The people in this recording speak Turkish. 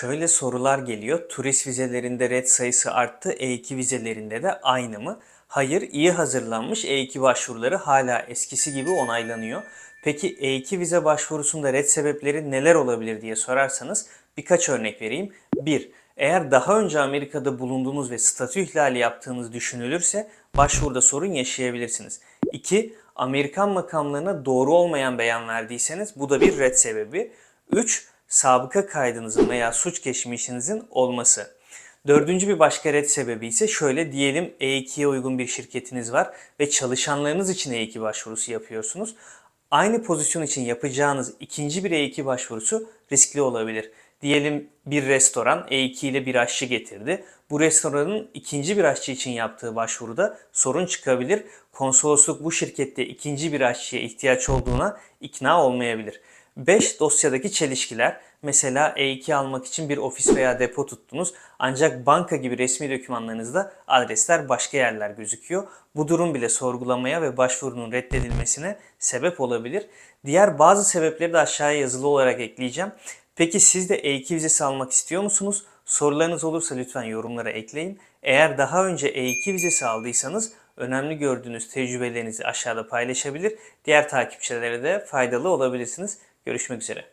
Şöyle sorular geliyor. Turist vizelerinde red sayısı arttı. E2 vizelerinde de aynı mı? Hayır, iyi hazırlanmış E2 başvuruları hala eskisi gibi onaylanıyor. Peki E2 vize başvurusunda red sebepleri neler olabilir diye sorarsanız birkaç örnek vereyim. 1. Eğer daha önce Amerika'da bulunduğunuz ve statü ihlali yaptığınız düşünülürse başvuruda sorun yaşayabilirsiniz. 2. Amerikan makamlarına doğru olmayan beyan verdiyseniz bu da bir red sebebi. 3 sabıka kaydınızın veya suç geçmişinizin olması. Dördüncü bir başka red sebebi ise şöyle diyelim E2'ye uygun bir şirketiniz var ve çalışanlarınız için E2 başvurusu yapıyorsunuz. Aynı pozisyon için yapacağınız ikinci bir E2 başvurusu riskli olabilir. Diyelim bir restoran E2 ile bir aşçı getirdi. Bu restoranın ikinci bir aşçı için yaptığı başvuruda sorun çıkabilir. Konsolosluk bu şirkette ikinci bir aşçıya ihtiyaç olduğuna ikna olmayabilir. 5. Dosyadaki çelişkiler. Mesela E2 almak için bir ofis veya depo tuttunuz ancak banka gibi resmi dokümanlarınızda adresler başka yerler gözüküyor. Bu durum bile sorgulamaya ve başvurunun reddedilmesine sebep olabilir. Diğer bazı sebepleri de aşağıya yazılı olarak ekleyeceğim. Peki siz de E2 vizesi almak istiyor musunuz? Sorularınız olursa lütfen yorumlara ekleyin. Eğer daha önce E2 vizesi aldıysanız önemli gördüğünüz tecrübelerinizi aşağıda paylaşabilir. Diğer takipçilere de faydalı olabilirsiniz. Görüşmek üzere.